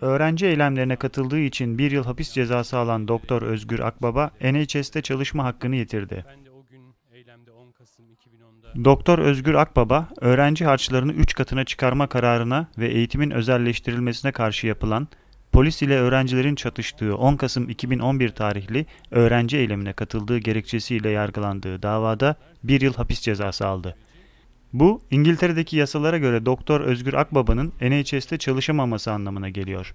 Öğrenci eylemlerine katıldığı için bir yıl hapis cezası alan Doktor Özgür Akbaba, NHS'te çalışma hakkını yitirdi. Ben de o gün eylemde 10 Kasım 2010'da Doktor Özgür Akbaba, öğrenci harçlarını 3 katına çıkarma kararına ve eğitimin özelleştirilmesine karşı yapılan, polis ile öğrencilerin çatıştığı 10 Kasım 2011 tarihli öğrenci eylemine katıldığı gerekçesiyle yargılandığı davada bir yıl hapis cezası aldı. Bu, İngiltere'deki yasalara göre Doktor Özgür Akbaba'nın NHS'te çalışamaması anlamına geliyor.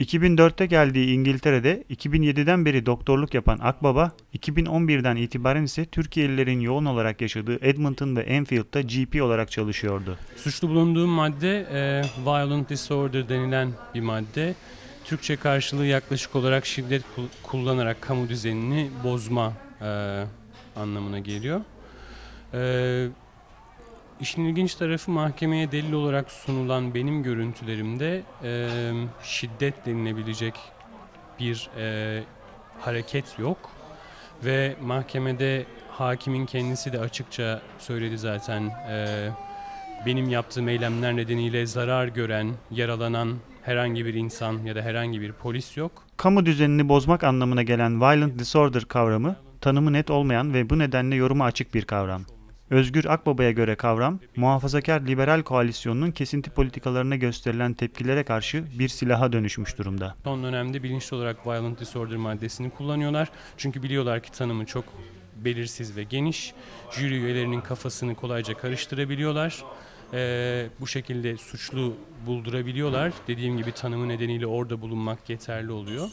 2004'te geldiği İngiltere'de 2007'den beri doktorluk yapan Akbaba, 2011'den itibaren ise Türkiye'lilerin yoğun olarak yaşadığı Edmonton ve Enfield'da GP olarak çalışıyordu. suçlu bulunduğum madde e, violent disorder denilen bir madde. Türkçe karşılığı yaklaşık olarak şiddet kul- kullanarak kamu düzenini bozma e, anlamına geliyor. E, işin ilginç tarafı mahkemeye delil olarak sunulan benim görüntülerimde e, şiddet denilebilecek bir e, hareket yok. Ve mahkemede hakimin kendisi de açıkça söyledi zaten e, benim yaptığım eylemler nedeniyle zarar gören, yaralanan herhangi bir insan ya da herhangi bir polis yok. Kamu düzenini bozmak anlamına gelen violent disorder kavramı, tanımı net olmayan ve bu nedenle yoruma açık bir kavram. Özgür Akbaba'ya göre kavram, muhafazakar liberal koalisyonunun kesinti politikalarına gösterilen tepkilere karşı bir silaha dönüşmüş durumda. Son dönemde bilinçli olarak violent disorder maddesini kullanıyorlar. Çünkü biliyorlar ki tanımı çok belirsiz ve geniş. Jüri üyelerinin kafasını kolayca karıştırabiliyorlar. Ee, bu şekilde suçlu buldurabiliyorlar. Dediğim gibi tanımı nedeniyle orada bulunmak yeterli oluyor.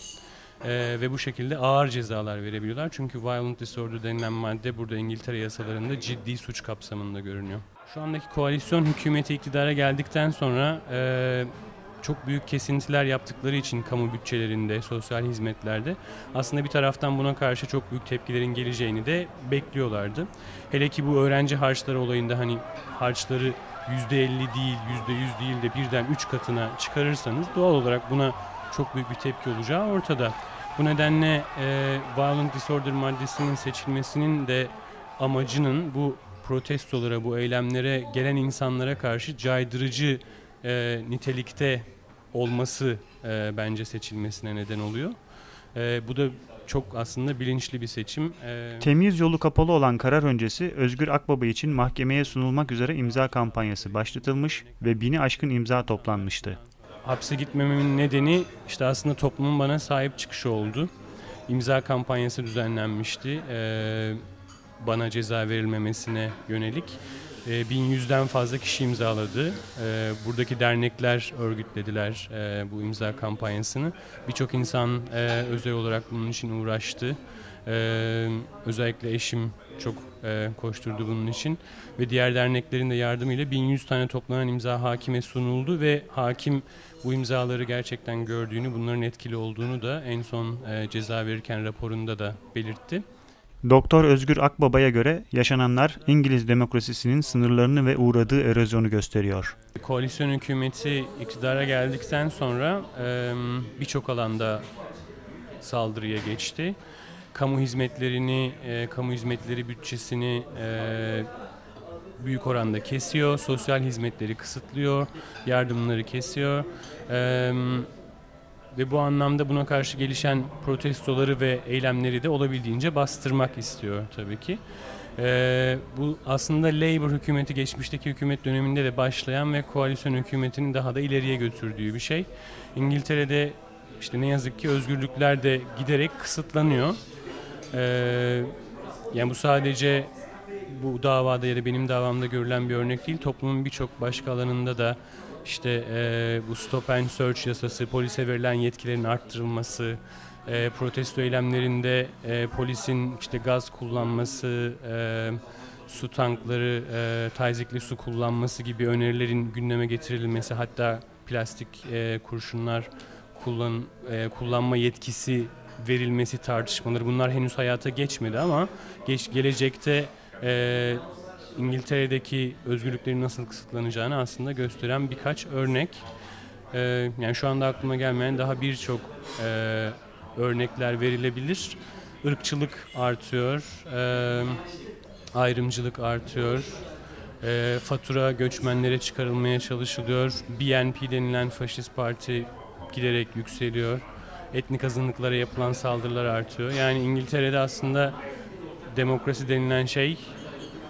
Ee, ve bu şekilde ağır cezalar verebiliyorlar. Çünkü violent disorder denilen madde burada İngiltere yasalarında ciddi suç kapsamında görünüyor. Şu andaki koalisyon hükümeti iktidara geldikten sonra e, çok büyük kesintiler yaptıkları için kamu bütçelerinde, sosyal hizmetlerde aslında bir taraftan buna karşı çok büyük tepkilerin geleceğini de bekliyorlardı. Hele ki bu öğrenci harçları olayında hani harçları %50 değil, %100 değil de birden 3 katına çıkarırsanız doğal olarak buna çok büyük bir tepki olacağı ortada. Bu nedenle e, Violent Disorder maddesinin seçilmesinin de amacının bu protestolara, bu eylemlere gelen insanlara karşı caydırıcı e, nitelikte olması e, bence seçilmesine neden oluyor. E, bu da çok aslında bilinçli bir seçim. E, Temyiz yolu kapalı olan karar öncesi Özgür Akbaba için mahkemeye sunulmak üzere imza kampanyası başlatılmış ve bini aşkın imza toplanmıştı. Hapse gitmememin nedeni işte aslında toplumun bana sahip çıkışı oldu. İmza kampanyası düzenlenmişti. e, bana ceza verilmemesine yönelik. E, 1100'den fazla kişi imzaladı. E, buradaki dernekler örgütlediler e, bu imza kampanyasını. Birçok insan e, özel olarak bunun için uğraştı. E, özellikle eşim çok e, koşturdu bunun için ve diğer derneklerin de yardımıyla 1100 tane toplanan imza hakime sunuldu ve hakim bu imzaları gerçekten gördüğünü, bunların etkili olduğunu da en son ceza verirken raporunda da belirtti. Doktor Özgür Akbaba'ya göre yaşananlar İngiliz demokrasisinin sınırlarını ve uğradığı erozyonu gösteriyor. Koalisyon hükümeti iktidara geldikten sonra birçok alanda saldırıya geçti. Kamu hizmetlerini, kamu hizmetleri bütçesini büyük oranda kesiyor, sosyal hizmetleri kısıtlıyor, yardımları kesiyor. Ve bu anlamda buna karşı gelişen protestoları ve eylemleri de olabildiğince bastırmak istiyor tabii ki. Ee, bu aslında Labour hükümeti geçmişteki hükümet döneminde de başlayan ve koalisyon hükümetinin daha da ileriye götürdüğü bir şey. İngiltere'de işte ne yazık ki özgürlükler de giderek kısıtlanıyor. Ee, yani bu sadece bu davada ya da benim davamda görülen bir örnek değil. Toplumun birçok başka alanında da işte e, bu stop and search yasası, polise verilen yetkilerin arttırılması, e, protesto eylemlerinde e, polisin işte gaz kullanması, e, su tankları, e, tazikli su kullanması gibi önerilerin gündeme getirilmesi, hatta plastik e, kurşunlar kullan e, kullanma yetkisi verilmesi tartışmaları bunlar henüz hayata geçmedi ama geç gelecekte e, İngiltere'deki özgürlüklerin nasıl kısıtlanacağını aslında gösteren birkaç örnek. E, yani şu anda aklıma gelmeyen daha birçok e, örnekler verilebilir. Irkçılık artıyor, e, ayrımcılık artıyor, e, fatura göçmenlere çıkarılmaya çalışılıyor. BNP denilen faşist parti giderek yükseliyor. Etnik azınlıklara yapılan saldırılar artıyor. Yani İngiltere'de aslında demokrasi denilen şey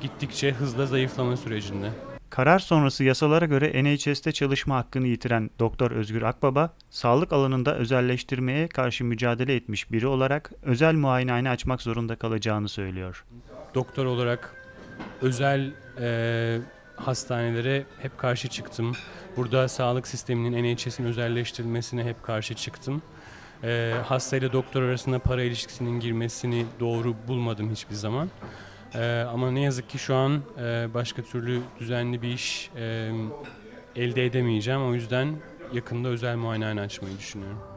gittikçe hızla zayıflama sürecinde. Karar sonrası yasalara göre NHS'te çalışma hakkını yitiren Doktor Özgür Akbaba, sağlık alanında özelleştirmeye karşı mücadele etmiş biri olarak özel muayenehane açmak zorunda kalacağını söylüyor. Doktor olarak özel e, hastanelere hep karşı çıktım. Burada sağlık sisteminin NHS'in özelleştirilmesine hep karşı çıktım. E, hasta ile doktor arasında para ilişkisinin girmesini doğru bulmadım hiçbir zaman. E, ama ne yazık ki şu an e, başka türlü düzenli bir iş e, elde edemeyeceğim. O yüzden yakında özel muayenehane açmayı düşünüyorum.